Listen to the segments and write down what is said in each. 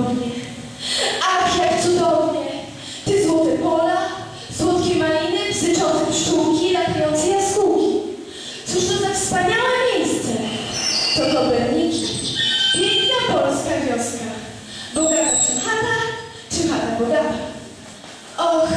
cudownie. Ach, jak cudownie! Ty złote pola, słodkie maliny, psyczące pszczółki, latające jaskółki. Cóż to za wspaniałe miejsce! To Koperniki, piękna polska wioska. Bogata czy chata, czy chata bogata? Och,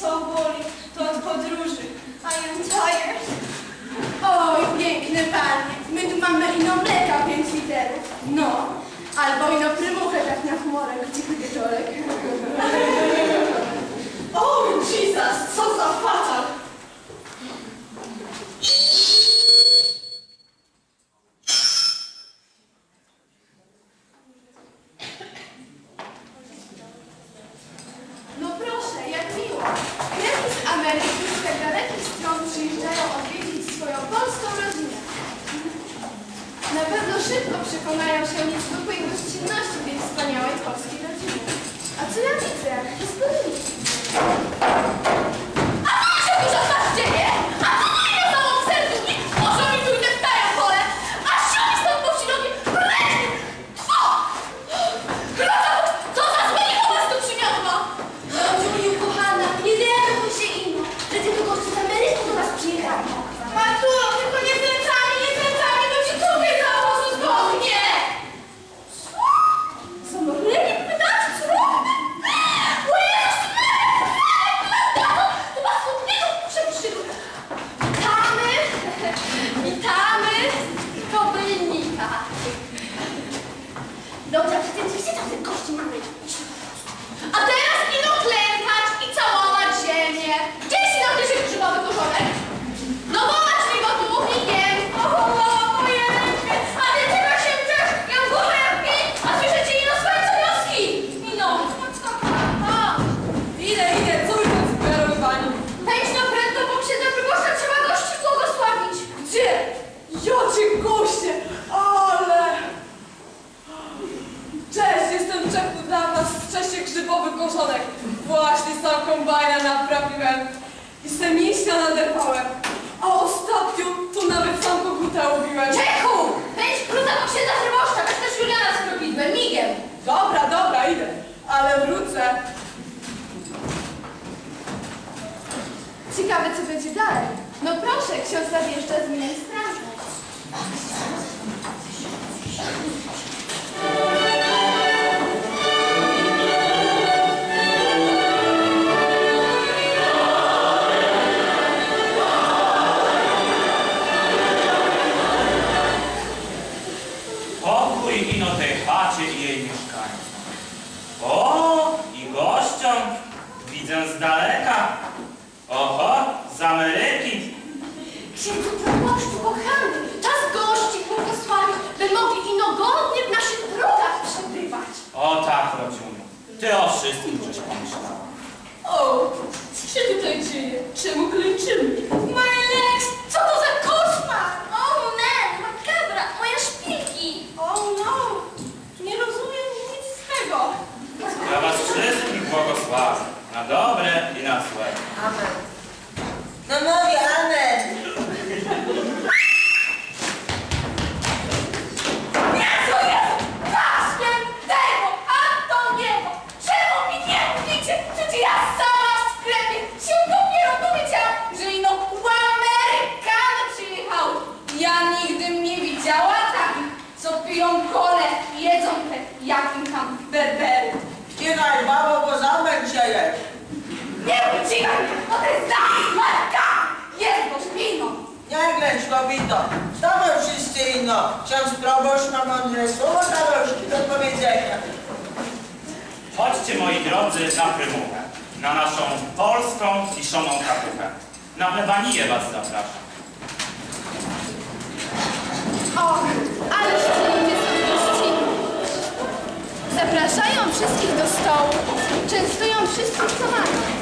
co boli, to od podróży. I am tired. Oj, piękne panie, my tu mamy ino mleka pięć literów. No, albo ino prymuchę tak na chmurę, gdzie kobietolek. Pielęgi z Ameryki z tak dalekich stron przyjeżdżają odwiedzić swoją polską rodzinę. Na pewno szybko przekonają się o niezwykłej gościnności tej wspaniałej polskiej rodziny. A co ja widzę? Jest cię guście! Ole! Cześć, jestem Czechu dla was, wcześniej grzybowy korzonek. Właśnie sam kombajna naprawiłem i se mięśnia nadepałem. A ostatnio tu nawet sam koguta ubiłem. Czechu! Będziesz króta, bo się zazroboszcza, weź też Juliana z krobitwę, migiem. Dobra, dobra, idę, ale wrócę. Ciekawe, co będzie dalej. No proszę, ksiądz zawierzcza z miasta. swojej winotej chacie i jej mieszkańcom. O, i gościom, widzę z daleka. Oho, z Ameryki. Księdzu proboszczu, kochany, czas gości błogosławić, by mogli inogodnie kobito. Towarzystwo, ksiądz proboszcz ma mądre słowo towarzyszy do powiedzenia. Chodźcie moi drodzy na prymuchę, na naszą polską kiszoną kapuchę. Na plebaniję was zapraszam. O, ależ przyjemnie gości. Zapraszają wszystkich do stołu, częstują wszystkich co mają.